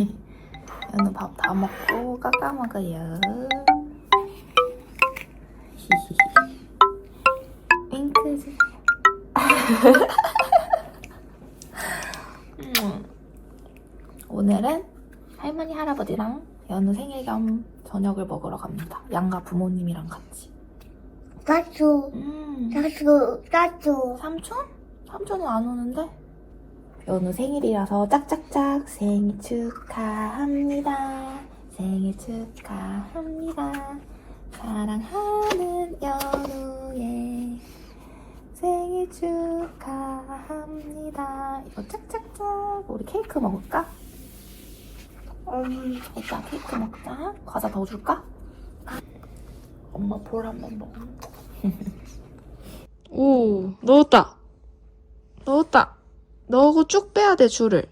연우 밥다 먹고 깎아 먹어요. 히히히. 윙크 주 음. 오늘은 할머니 할아버지랑 연우 생일 겸 저녁을 먹으러 갑니다. 양가 부모님이랑 같이. 따수, 음. 따수, 따수. 삼촌? 삼촌은 안 오는데? 연우 생일이라서 짝짝짝 생일 축하합니다. 생일 축하합니다. 사랑하는 연우의 생일 축하합니다. 이거 짝짝짝 우리 케이크 먹을까? 음, 일단 케이크 먹자. 과자 더 줄까? 엄마 볼 한번 먹어. 오, 넣었다. 넣었다. 넣고 쭉 빼야 돼, 줄을.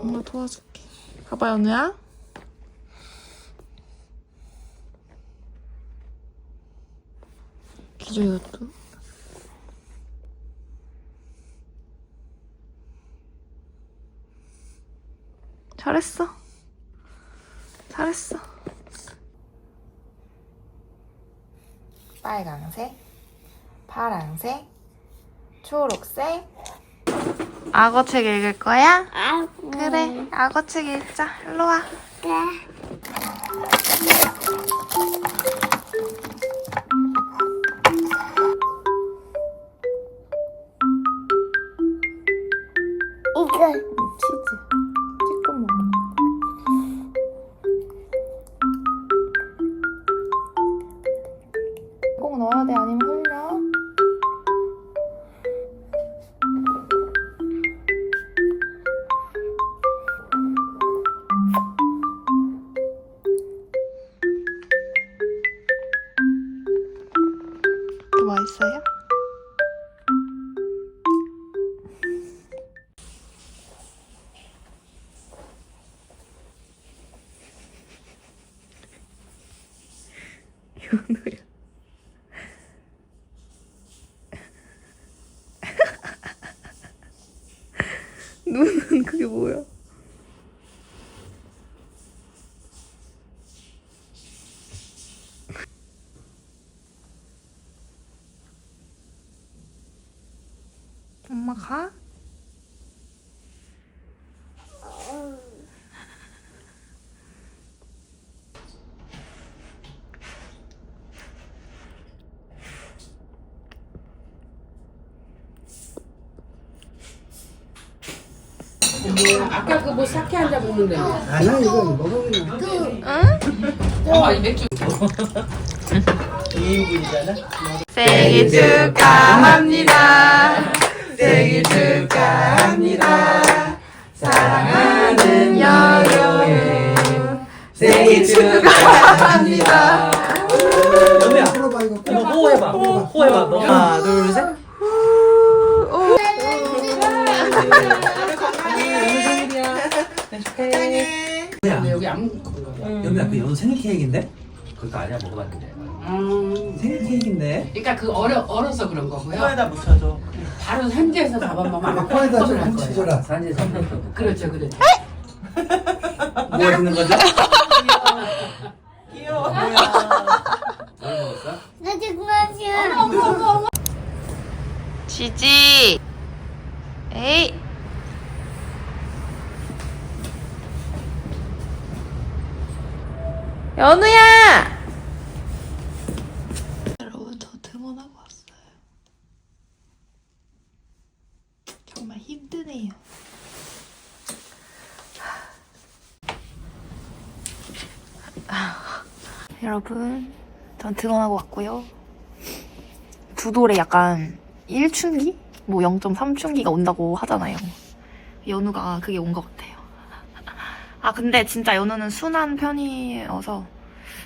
엄마 도와줄게. 봐봐, 연우야. 기저 이것도. 잘했어. 잘했어. 빨강색, 파랑색, 초록색. 악어 책 읽을 거야? 그래, 악어 책 읽자. 일로 와. 이거, 연우야. 눈은 그게 뭐야? 엄마 가? 아까 그 뭐 사케 한 잔 먹는데. 아니야 이거 먹으면 어, 이 맥주. 2인분이잖아 생일 축하합니다. 생일 축하합니다. 사랑하는 여유. 생일 축하합니다. 연우야 풀어봐 이거 이거 호해봐. 호해봐. 너 하나, 둘, 셋. 근데 여기 안 먹는 거. 연우야, 그 연우 생일 케이크인데? 그것도 아니야, 먹어봤는데. 음. 생일 케이크인데? 그러니까 그 어려 얼어서 그런 거고요. 코에다 묻혀줘. 바로 현지에서 잡아먹으면 아마 코에다 좀 할 거예요. 묻혀줘라 산지에서. 그렇죠, 그렇죠. 뭐 하시는 거죠? 귀여워. 뭘 먹었어? 나 지금 하지. 지지. 에이. 연우야! 여러분, 저 등원하고 왔어요. 정말 힘드네요. 여러분, 전 등원하고 왔고요. 두 돌에 약간 1춘기? 뭐 0.3춘기가 온다고 하잖아요. 연우가 그게 온 것 같아요. 아, 근데 진짜 연우는 순한 편이어서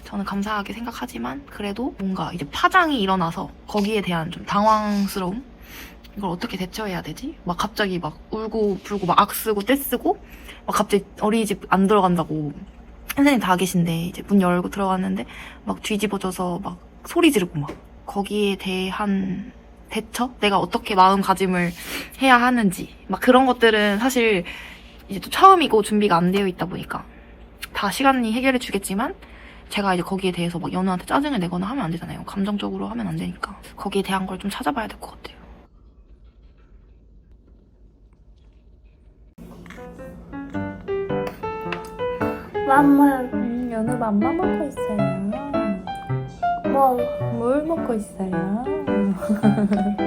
저는 감사하게 생각하지만 그래도 뭔가 이제 파장이 일어나서 거기에 대한 좀 당황스러움? 이걸 어떻게 대처해야 되지? 막 갑자기 막 울고 불고 막 악쓰고 떼쓰고 막 갑자기 어린이집 안 들어간다고 선생님 다 계신데 이제 문 열고 들어갔는데 막 뒤집어져서 막 소리 지르고 막 거기에 대한 대처? 내가 어떻게 마음가짐을 해야 하는지 막 그런 것들은 사실 이제 또 처음이고 준비가 안 되어 있다 보니까 다 시간이 해결해 주겠지만 제가 이제 거기에 대해서 막 연우한테 짜증을 내거나 하면 안 되잖아요. 감정적으로 하면 안 되니까 거기에 대한 걸 좀 찾아봐야 될 것 같아요. 맘마 음, 연우 맘마 먹고 있어요. 뭐물 먹고 있어요.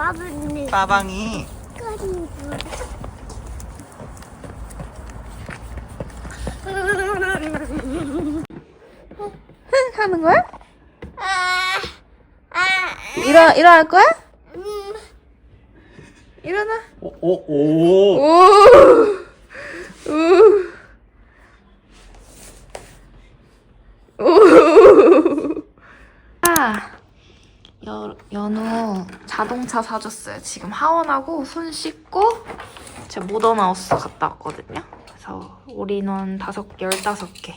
아빠는 빠방이 까지 하는 거야? 일어, 일어날 거야? 음, 일어나. 오, 오, 오. 오! 아, 여, 연우 자동차 사줬어요. 지금 하원하고 손 씻고 제 모더마우스 갔다 왔거든요. 그래서 올인원 다섯 개, 열다섯 개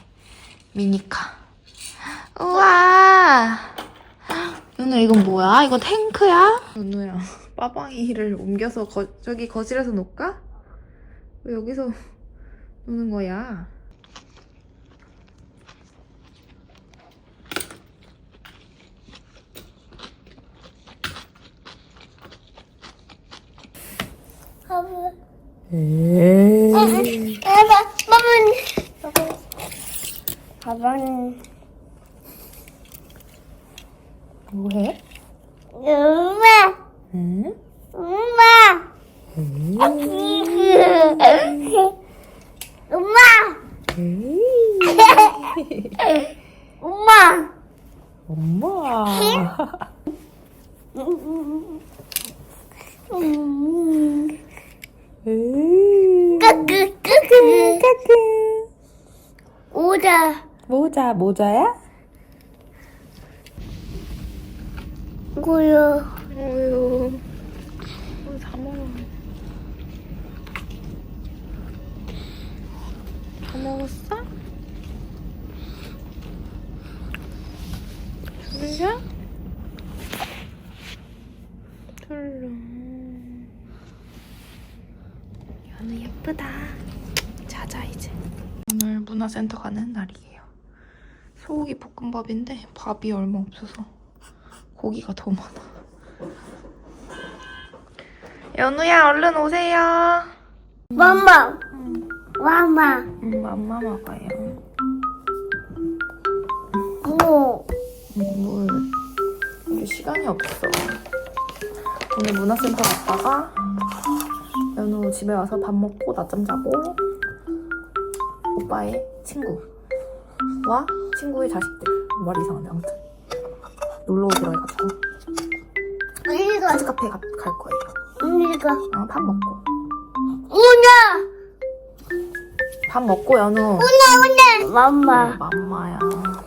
미니카. 우와! 연우 이건 뭐야? 이거 탱크야? 연우야, 빠방이를 옮겨서 거, 저기 거실에서 놓을까? 왜 여기서 노는 거야? 아빠 아빠 아빠는 아빠는 뭐해? 엄마 응? 엄마 엄마 엄마 엄마. 까끄 까끄 까끄 오다 모자, 모자야? 고요. 다 먹어. 다 먹었어? 졸려? 졸려. 연우 예쁘다. 자자 이제. 오늘 문화센터 가는 날이에요. 소고기 볶음밥인데 밥이 얼마 없어서 고기가 더 많아. 연우야 얼른 오세요. 맘마 맘마 음, 맘마 먹어요. 오 뭘? 우리 시간이 없어. 오늘 문화센터 갔다가 집에 와서 밥 먹고 낮잠 자고 오빠의 친구와 친구의 자식들. 말이 이상하네 아무튼. 놀러 오기로 해가지고. 언니가. 댄스 카페 가, 갈 거예요. 언니가. 어, 밥 먹고. 오나 밥 먹고 연우. 오나 맘마. 맘마야.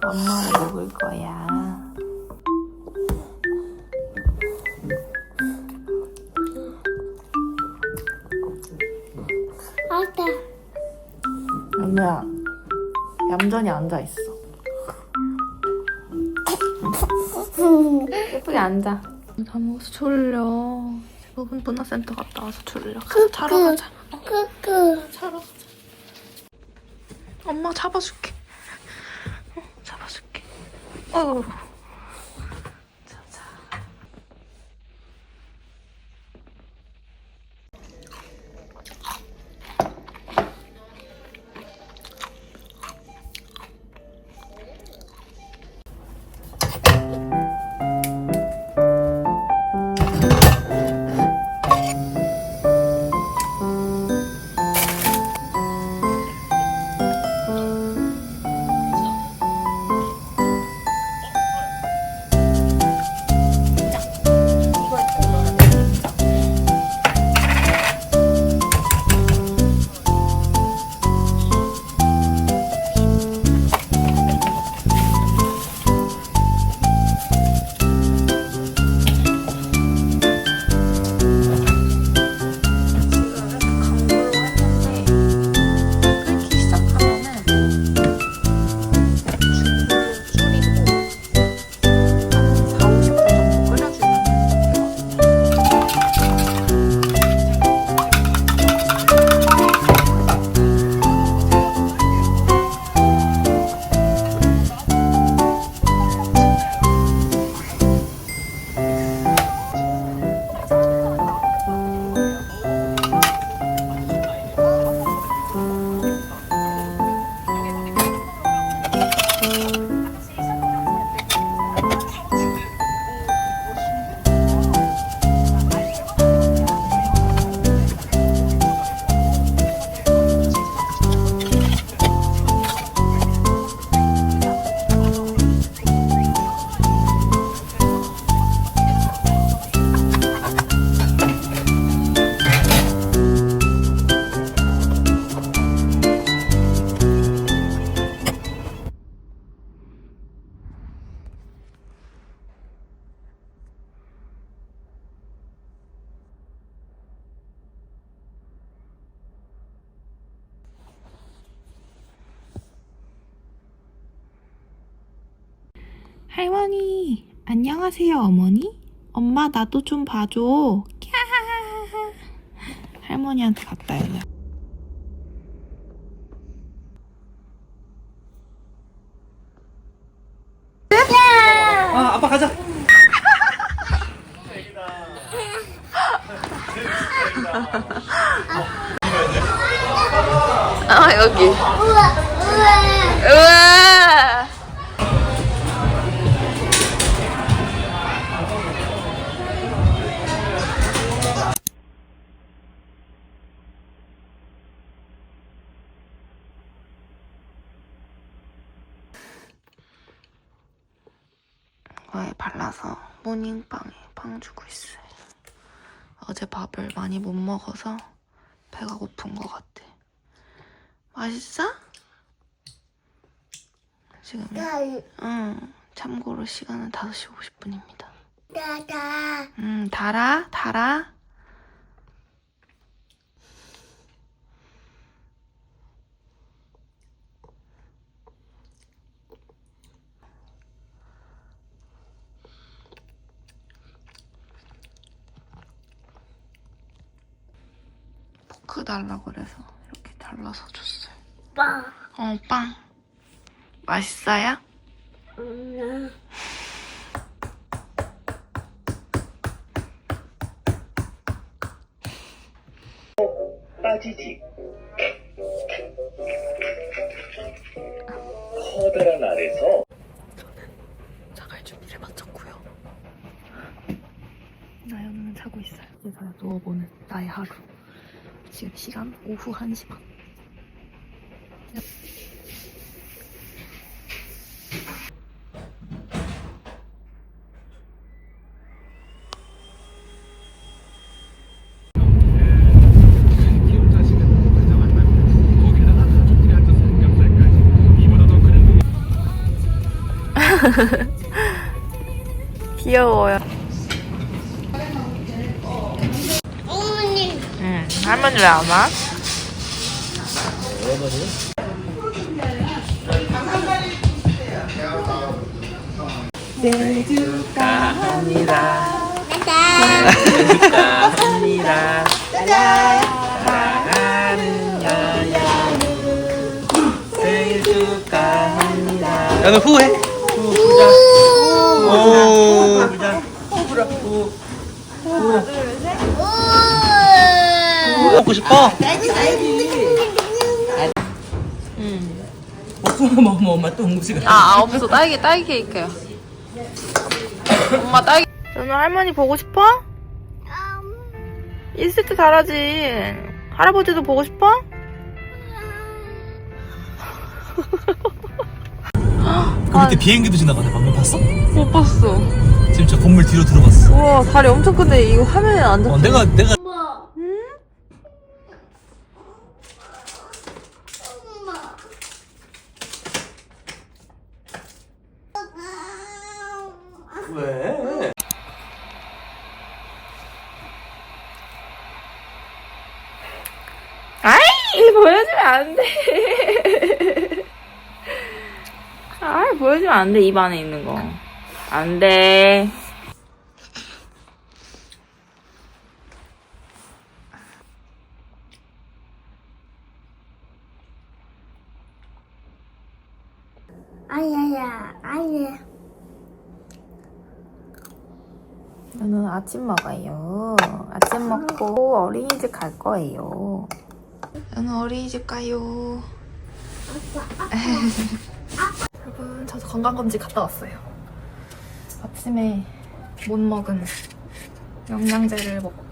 맘마를 먹을 거야. 얌전히 앉아 있어. 예쁘게 앉아. 다 먹어서 졸려. 대부분 문화센터 갔다 와서 졸려. 가서 자러 가자. 크크 자러 가자. 엄마 잡아줄게. 어, 잡아줄게. 어. 할머니, 안녕하세요, 어머니? 엄마, 나도 좀 봐줘. 캬하하하. 할머니한테 갔다 돼. 아 아빠 가자 이거에 발라서 모닝빵에 빵 주고 있어요. 어제 밥을 많이 못 먹어서 배가 고픈 것 같아. 맛있어? 지금 응. 참고로 시간은 5시 50분입니다. 다다. 음, 달아? 달아? 달라고 그래서 이렇게 잘라서 줬어요. 빵. 어, 빵. 맛있어요? 음. 빠지지. 커다란 알에서 자갈 준비를 마쳤고요. 나연은 자고 있어요. 그래서 누워보는 나의 하루. 지금 시간 오후 1시 반. 귀여워요. 어머니. 응, 할머니 왜 안 와? 축하합니다 사랑하는 야야는 생일 축하합니다 야너 후해 후 불자 오 불자 후 불어 후 우와. 먹고 싶어? 복숭아 먹으면 엄마 또 응급실 가. 아, 아, 없어. 딸기, 딸기 케이크요. 엄마 딸기. 너는 할머니 보고 싶어? 있을 때 잘하지. 할아버지도 보고 싶어? 그 밑에 비행기도 지나가네 방금 봤어? 못 봤어. 지금 저 건물 뒤로 들어갔어 우와, 다리 엄청 큰데 이거 화면에 안 잡혀. 어 내가 내가 왜? 아이, 보여주면 안 돼. 아이, 보여주면 안 돼, 입 안에 있는 거. 안 돼. 아야야, 아야. 저는 아침 먹어요. 아침 먹고 어린이집 갈 거예요. 저는 어린이집 가요. 여러 분, 저 건강검진 갔다 왔어요. 아침에 못 먹은 영양제를 먹고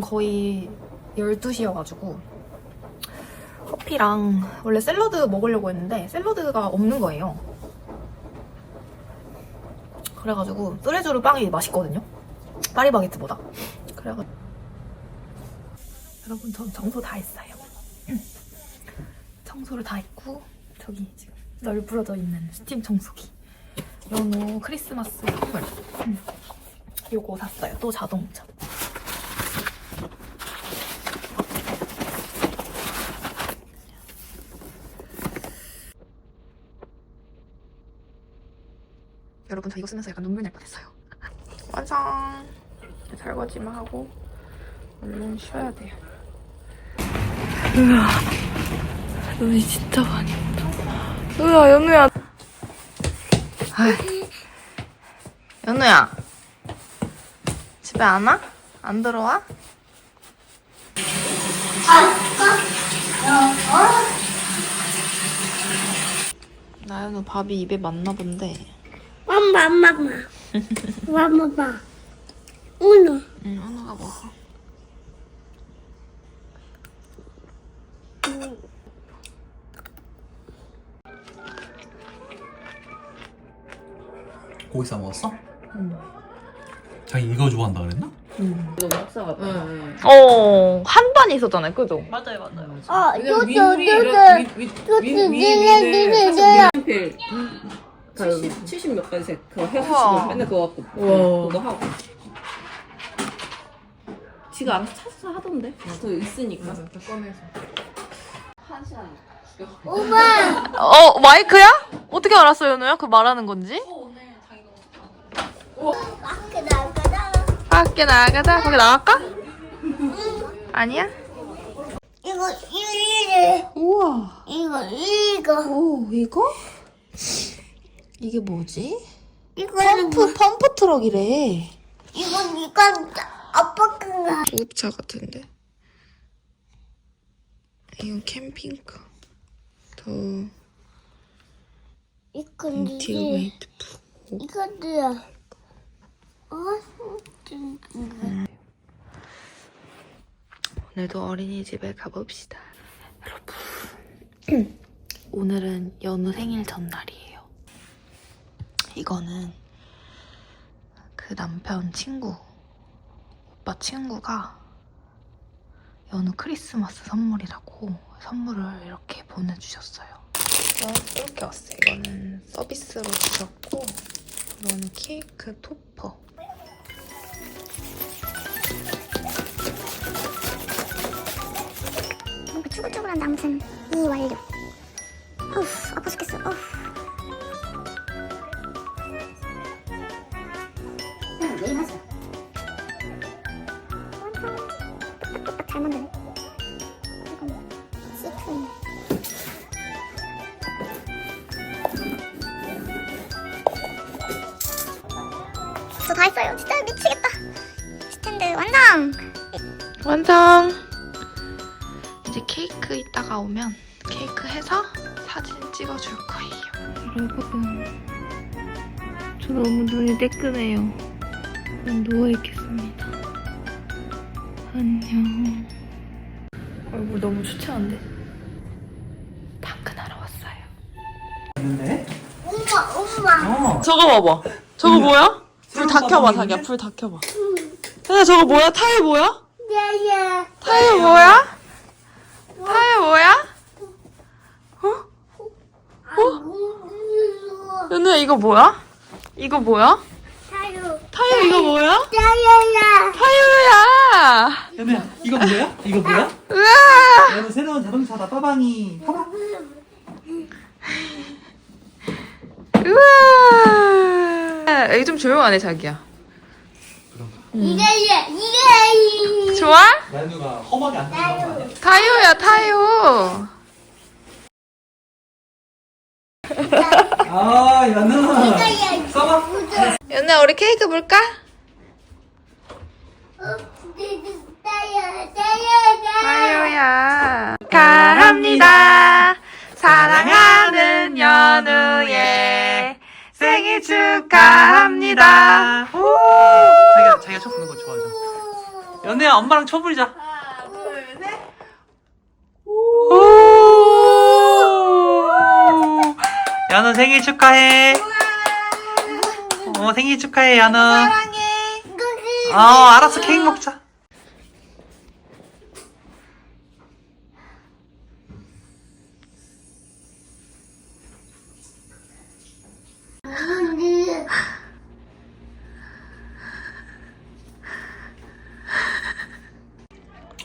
거의 12시여가지고 커피랑 원래 샐러드 먹으려고 했는데 샐러드가 없는 거예요. 그래가지고 뚜레쥬르 빵이 맛있거든요. 파리바게트보다. 그래가지고 여러분 전 청소 다 했어요. 청소를 다 했고 저기 지금 널브러져 있는 스팀 청소기 연호 크리스마스 선물 음. 요거 샀어요. 또 자동차. 여러분 저 이거 쓰면서 약간 눈물 날 뻔했어요. 완성! 설거지만 하고 얼른 쉬어야 돼요. 으아, 눈이 진짜 많이 온다. 으아, 연우야. 아이. 연우야. 집에 안 와? 안 들어와? 나연우 밥이 입에 맞나 본데. 엄마, 엄마, 엄마. 엄마, 엄마. 오늘. 응, 현우가 먹어. 고기 싸 먹었어? 응. 자기 이거 좋아한다 그랬나? 어, 한 단이 있었잖아요, 그죠? 맞아요, 맞아요. 어, 왜냐면 요도, 윈 요도. 윈, 윈, 윈, 윈, 윈을 니네, 사실. 윈필 70, 70 몇 가지 그거 우와. 해가지고 맨날 그거 갖고 그거 하고 지가 알아서 찾아서 하던데 저 있으니까 엄마. 어, 마이크야? 어떻게 알았어, 연우야? 그 말하는 건지? 밖에 나가자. 밖에 나가자. 거기 나갈까? 아니야? 이거, 이래. 우와. 이거, 이거. 오, 이거? 이게 뭐지? 이거는 뭐- 펌프, 펌프 트럭이래. 이건, 이건 아빠 건가? 구급차 같은데? 이건 캠핑카. 더 이건 인티그레이트 이거도야. 어? 오늘도 어린이집에 가봅시다. 여러분, 오늘은 연우 생일 전날이에요. 이거는 그 남편 친구, 오빠 친구가 연우 크리스마스 선물이라고 선물을 이렇게 보내주셨어요. 이렇게 왔어요. 이거는 서비스로 주셨고, 이거는 케이크 토퍼. 뭔가 쭈글쭈글한데 아무튼 이 완료. 어우, 아파 죽겠어. 어우. 저다 했어요. 진짜 미치겠다. 스탠드 완성! 완성! 이제 케이크 이따가 오면 케이크 해서 사진 찍어줄 거예요. 여러분, 저 너무 눈이 뜨끈해요. 난 누워있겠습니다. 안녕. 얼굴 너무 추천한데? 당근하러 왔어요. 있는데? 엄마, 엄마. 어. 저거 봐봐. 저거 뭐야? 불다 켜봐, 자기야. 불 다 켜봐. 야, 저거 뭐야? 타일 뭐야? 야야. 타일 뭐야? 타일 뭐야? 어? 연우야, 이거 뭐야? 이거 뭐야? 타요. 타일 이거 뭐야? 야야야. 타이어야! 연우야 이거 뭐야? 이거 뭐야? 우와! 연우 새로운 자동차다 빠방이 봐봐 우와! 여기 좀 조용하네, 자기야. 이게야 이게 좋아? 연우가 험하게 안 아니야? 타이어야, 타이어. 아 연우 이게야. 써봐 연우야, 우리 케이크 볼까? 타요 타요 타이어야. 축하합니다. 사랑하는 연우의 생일 축하합니다. 자기가 자기가 쳐 부는 거 좋아하죠. 연우야 엄마랑 쳐 부리자 연우 생일 축하해. 어 생일 축하해 연우. 사랑해. 어 알았어 케이크 먹자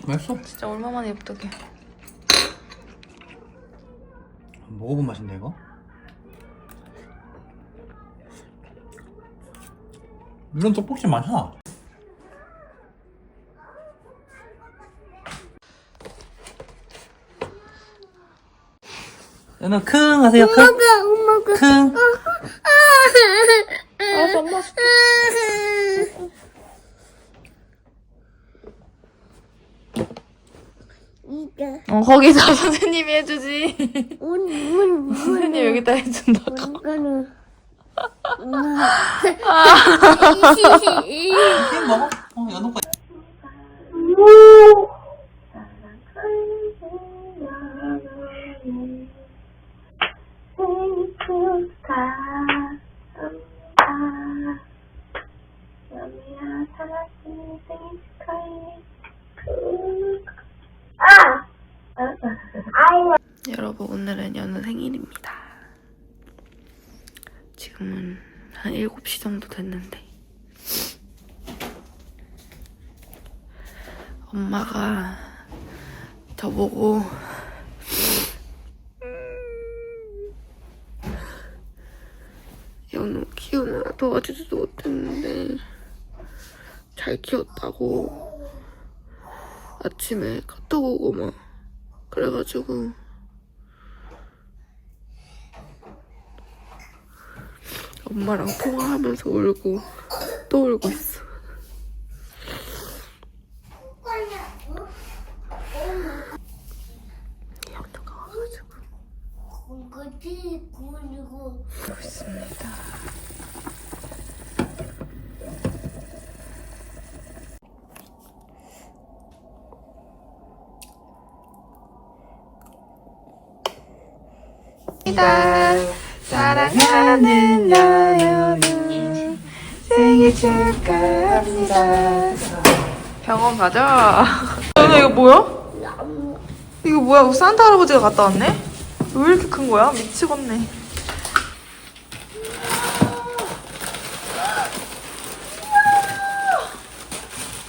맛있어 진짜 얼마만에 엽떡해. 먹어본 맛인데 이거 이런 떡볶이 많아. 연우 킁 하세요 킁. 킁. 알았어, 엄마 줄게. 이게 어, 거기다 선생님이 해주지. 선생님 여기다 해준다고. 이거는 킁 먹어. 어 연우 거. 여러분 오늘은 연우 생일입니다. 지금은 한 7시 정도 됐는데 엄마가 저보고 연우 키우느라 도와주지도 못했는데 잘 키웠다고 아침에 카톡 오고 막 그래가지고 엄마랑 통화하면서 울고 또 울고 있어. 거지 구리고 사 랑하는 연우 생일 축하합니다. 병원 가자. 연우 이거 뭐야? 이거 뭐야? 산타 할아버지가 갔다 왔네? 왜 이렇게 큰 거야? 미치겠네.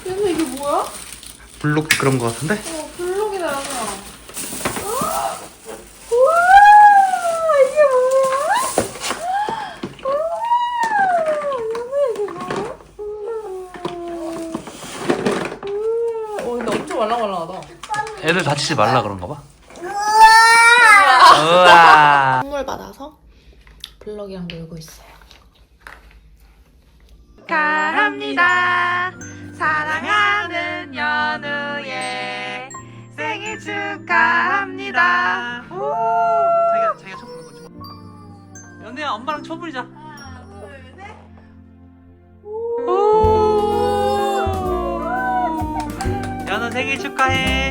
연우 이게 뭐야? 블록 그런 거 같은데? 어, 블록이다 연우야. 우와 이게 뭐야? 어, 근데 엄청 말랑말랑하다. 애들 다치지 말라 그런가 봐. 우와. 선물 받아서 블럭이랑 놀고 있어요. 축하합니다. 사랑하는 연우의 생일 축하합니다. 자기가 자기가 쳐 부르는 거지. 연우야 엄마랑 쳐 부리자. 하나, 둘, 셋. 연우 생일 축하해.